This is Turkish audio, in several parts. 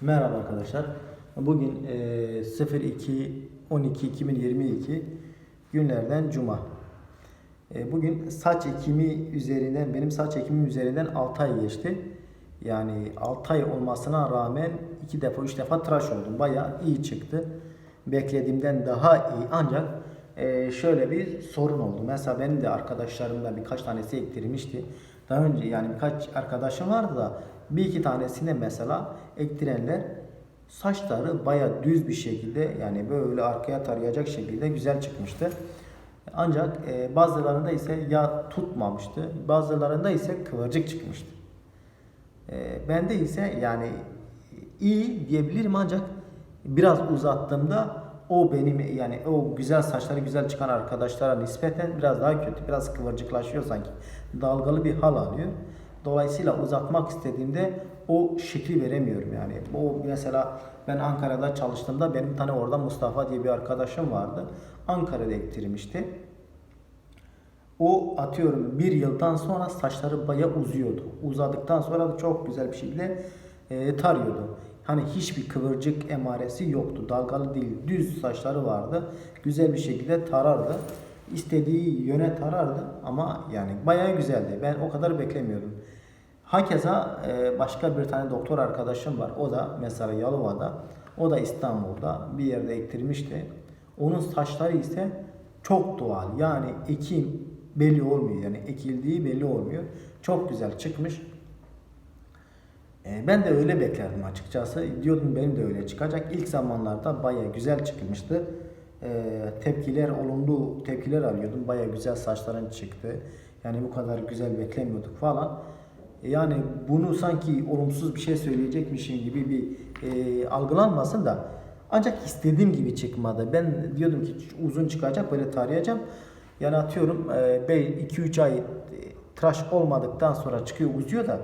Merhaba arkadaşlar. Bugün e, 02 12 2022 günlerden cuma. E, bugün saç ekimi üzerinden benim saç ekimim üzerinden 6 ay geçti. Yani 6 ay olmasına rağmen 2 defa 3 defa tıraş oldum. Bayağı iyi çıktı. Beklediğimden daha iyi ancak e, şöyle bir sorun oldu. Mesela benim de arkadaşlarımda birkaç tanesi ektirmişti. Daha önce yani birkaç arkadaşım vardı da bir iki tanesine mesela ektirenler saçları baya düz bir şekilde yani böyle arkaya tarayacak şekilde güzel çıkmıştı. Ancak e, bazılarında ise ya tutmamıştı, bazılarında ise kıvırcık çıkmıştı. E, bende ise yani iyi diyebilirim ancak biraz uzattığımda o benim yani o güzel saçları güzel çıkan arkadaşlara nispeten biraz daha kötü, biraz kıvırcıklaşıyor sanki. Dalgalı bir hal alıyor. Dolayısıyla uzatmak istediğimde o şekli veremiyorum yani. O mesela ben Ankara'da çalıştığımda benim tane orada Mustafa diye bir arkadaşım vardı. Ankara'da ektirmişti. O atıyorum bir yıldan sonra saçları baya uzuyordu. Uzadıktan sonra da çok güzel bir şekilde e, tarıyordu. Hani hiçbir kıvırcık emaresi yoktu. Dalgalı değil, düz saçları vardı. Güzel bir şekilde tarardı. İstediği yöne tarardı ama yani bayağı güzeldi. Ben o kadar beklemiyordum. Hakeza e, başka bir tane doktor arkadaşım var. O da mesela Yalova'da, o da İstanbul'da bir yerde ektirmişti. Onun saçları ise çok doğal. Yani ekim belli olmuyor. Yani ekildiği belli olmuyor. Çok güzel çıkmış. E, Ben de öyle beklerdim açıkçası. Diyordum benim de öyle çıkacak. İlk zamanlarda baya güzel çıkmıştı. E, tepkiler, olumlu tepkiler alıyordum. Baya güzel saçların çıktı. Yani bu kadar güzel beklemiyorduk falan. E, Yani bunu sanki olumsuz bir şey söyleyecekmişim gibi bir e, algılanmasın da ancak istediğim gibi çıkmadı. Ben diyordum ki uzun çıkacak böyle tarayacağım. Yani atıyorum 2-3 ay e, tıraş olmadıktan sonra çıkıyor uzuyor da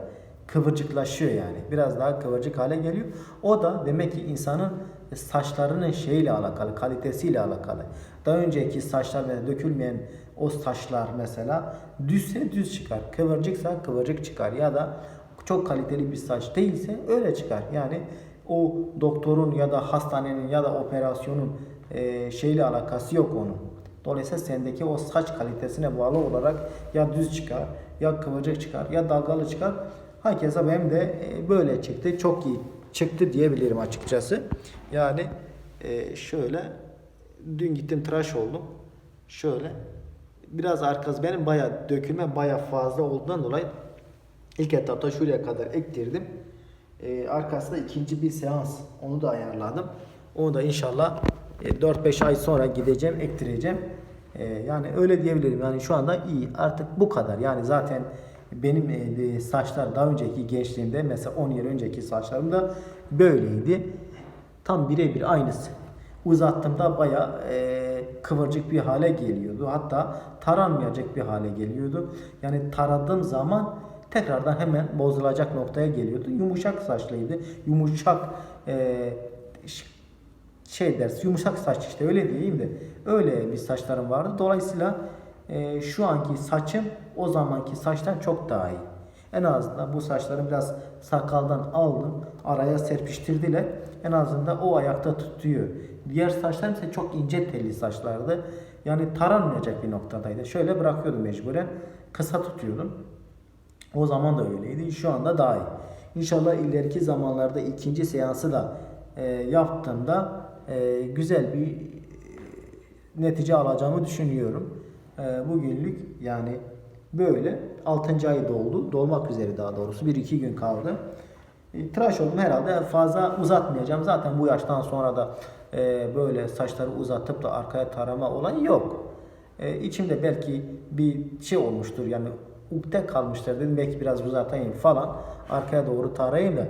kıvırcıklaşıyor yani. Biraz daha kıvırcık hale geliyor. O da demek ki insanın saçlarının şeyle alakalı, kalitesiyle alakalı. Daha önceki saçlar mesela dökülmeyen o saçlar mesela düzse düz çıkar. Kıvırcıksa kıvırcık çıkar ya da çok kaliteli bir saç değilse öyle çıkar. Yani o doktorun ya da hastanenin ya da operasyonun e, şeyle alakası yok onun. Dolayısıyla sendeki o saç kalitesine bağlı olarak ya düz çıkar, ya kıvırcık çıkar, ya dalgalı çıkar. Herkese benim de e, böyle çıktı. Çok iyi çıktı diyebilirim açıkçası. Yani e, şöyle dün gittim tıraş oldum. Şöyle biraz arkası benim baya dökülme baya fazla olduğundan dolayı ilk etapta şuraya kadar ektirdim. E, arkasında ikinci bir seans onu da ayarladım. Onu da inşallah e, 4-5 ay sonra gideceğim, ektireceğim. E, yani öyle diyebilirim. Yani şu anda iyi. Artık bu kadar. Yani zaten benim e, saçlar daha önceki gençliğimde mesela 10 yıl önceki saçlarım da böyleydi. Tam birebir aynısı. Uzattığımda baya e, kıvırcık bir hale geliyordu. Hatta taranmayacak bir hale geliyordu. Yani taradığım zaman tekrardan hemen bozulacak noktaya geliyordu. Yumuşak saçlıydı. Yumuşak e, şey ders yumuşak saç işte öyle diyeyim de öyle bir saçlarım vardı. Dolayısıyla e, şu anki saçım o zamanki saçtan çok daha iyi. En azından bu saçları biraz sakaldan aldım. Araya serpiştirdiler. En azından o ayakta tutuyor. Diğer saçlarım ise çok ince telli saçlardı. Yani taranmayacak bir noktadaydı. Şöyle bırakıyordum mecburen. Kısa tutuyordum. O zaman da öyleydi. Şu anda daha iyi. İnşallah ileriki zamanlarda ikinci seansı da e, yaptığımda e, güzel bir e, netice alacağımı düşünüyorum. E, bugünlük yani böyle 6. ay doldu. Dolmak üzere daha doğrusu. 1-2 gün kaldı. E, tıraş oldum herhalde fazla uzatmayacağım. Zaten bu yaştan sonra da e, böyle saçları uzatıp da arkaya tarama olayı yok. E, içimde belki bir şey olmuştur yani ukde kalmıştır dedim belki biraz uzatayım falan arkaya doğru tarayayım da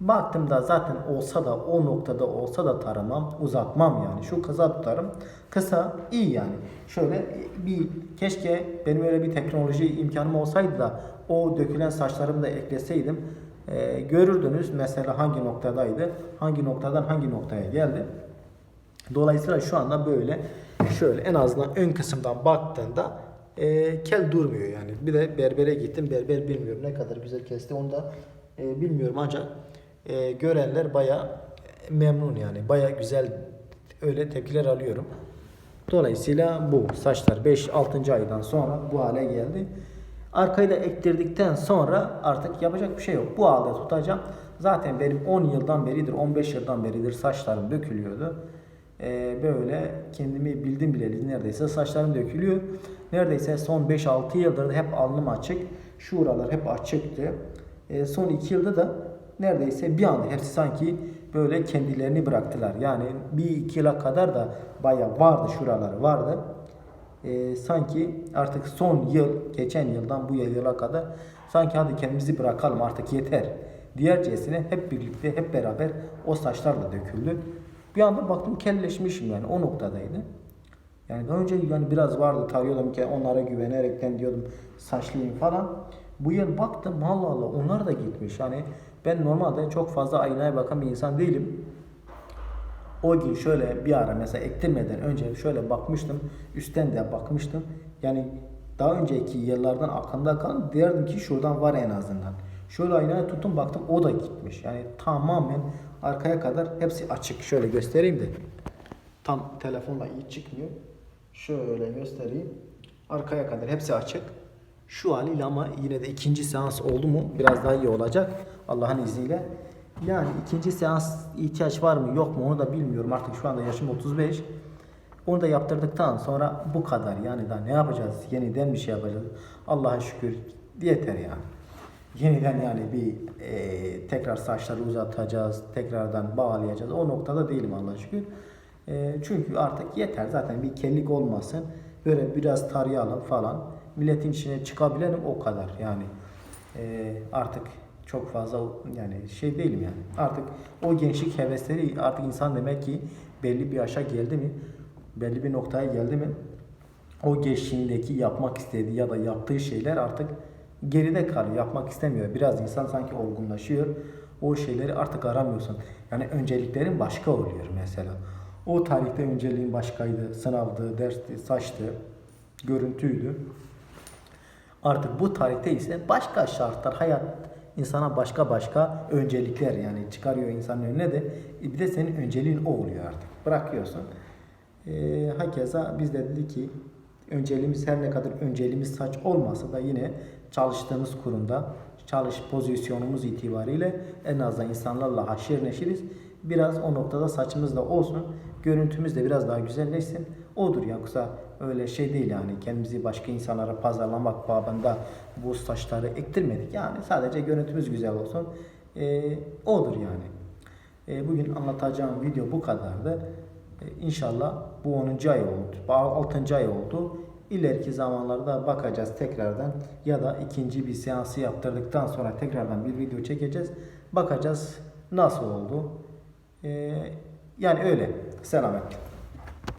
baktım da zaten olsa da o noktada olsa da taramam uzatmam yani şu kısa tutarım kısa iyi yani şöyle bir keşke benim öyle bir teknoloji imkanım olsaydı da o dökülen saçlarımı da ekleseydim e, görürdünüz mesela hangi noktadaydı hangi noktadan hangi noktaya geldi Dolayısıyla şu anda böyle şöyle en azından ön kısımdan baktığında e, kel durmuyor yani. Bir de berbere gittim. Berber bilmiyorum ne kadar güzel kesti onu da e, bilmiyorum ancak e, görenler baya memnun yani. Baya güzel öyle tepkiler alıyorum. Dolayısıyla bu saçlar 5-6. aydan sonra bu hale geldi. Arkayı da ektirdikten sonra artık yapacak bir şey yok. Bu halde tutacağım. Zaten benim 10 yıldan beridir, 15 yıldan beridir saçlarım dökülüyordu. Ee, böyle kendimi bildim bileli neredeyse saçlarım dökülüyor. Neredeyse son 5-6 yıldır da hep alnım açık. Şuralar hep açıktı. Ee, son 2 yılda da neredeyse bir anda hepsi sanki böyle kendilerini bıraktılar. Yani bir iki yıla kadar da bayağı vardı şuraları vardı. Ee, sanki artık son yıl, geçen yıldan bu yıla kadar sanki hadi kendimizi bırakalım artık yeter. Diğercesine hep birlikte, hep beraber o saçlar da döküldü. Bir anda baktım kelleşmişim yani o noktadaydı. Yani daha önce yani biraz vardı tarıyordum ki onlara güvenerekten diyordum saçlıyım falan. Bu yıl baktım Allah Allah onlar da gitmiş. Yani ben normalde çok fazla aynaya bakan bir insan değilim. O gün şöyle bir ara mesela ektirmeden önce şöyle bakmıştım. Üstten de bakmıştım. Yani daha önceki yıllardan aklımda kalan derdim ki şuradan var en azından. Şöyle aynaya tuttum baktım o da gitmiş. Yani tamamen arkaya kadar hepsi açık. Şöyle göstereyim de. Tam telefonla iyi çıkmıyor. Şöyle göstereyim. Arkaya kadar hepsi açık. Şu haliyle ama yine de ikinci seans oldu mu biraz daha iyi olacak. Allah'ın izniyle. Yani ikinci seans ihtiyaç var mı yok mu onu da bilmiyorum. Artık şu anda yaşım 35. Onu da yaptırdıktan sonra bu kadar. Yani daha ne yapacağız? Yeniden bir şey yapacağız. Allah'a şükür yeter yani. Yeniden yani bir e, tekrar saçları uzatacağız. Tekrardan bağlayacağız. O noktada değilim Allah'a şükür. E, çünkü artık yeter. Zaten bir kellik olmasın. Böyle biraz tarayalım falan. Milletin içine çıkabilelim o kadar yani. E, artık çok fazla yani şey değilim yani. Artık o gençlik hevesleri artık insan demek ki belli bir yaşa geldi mi, belli bir noktaya geldi mi o gençliğindeki yapmak istediği ya da yaptığı şeyler artık geride kalıyor. Yapmak istemiyor. Biraz insan sanki olgunlaşıyor. O şeyleri artık aramıyorsun. Yani önceliklerin başka oluyor mesela. O tarihte önceliğin başkaydı. Sınavdı, dersti, saçtı, görüntüydü. Artık bu tarihte ise başka şartlar, hayat insana başka başka öncelikler yani çıkarıyor insanın önüne de bir de senin önceliğin o oluyor artık. Bırakıyorsun. Ee, hakeza biz de dedik ki önceliğimiz her ne kadar önceliğimiz saç olmasa da yine çalıştığımız kurumda çalış pozisyonumuz itibariyle en azından insanlarla haşir neşiriz. Biraz o noktada saçımız da olsun. Görüntümüz de biraz daha güzelleşsin. Odur yoksa öyle şey değil yani kendimizi başka insanlara pazarlamak babında bu saçları ektirmedik. Yani sadece görüntümüz güzel olsun. Ee, odur yani. Ee, bugün anlatacağım video bu kadardı. Ee, İnşallah bu 10. ay oldu. 6. ay oldu. İleriki zamanlarda bakacağız tekrardan ya da ikinci bir seansı yaptırdıktan sonra tekrardan bir video çekeceğiz. Bakacağız nasıl oldu. Ee, yani öyle. Selametle.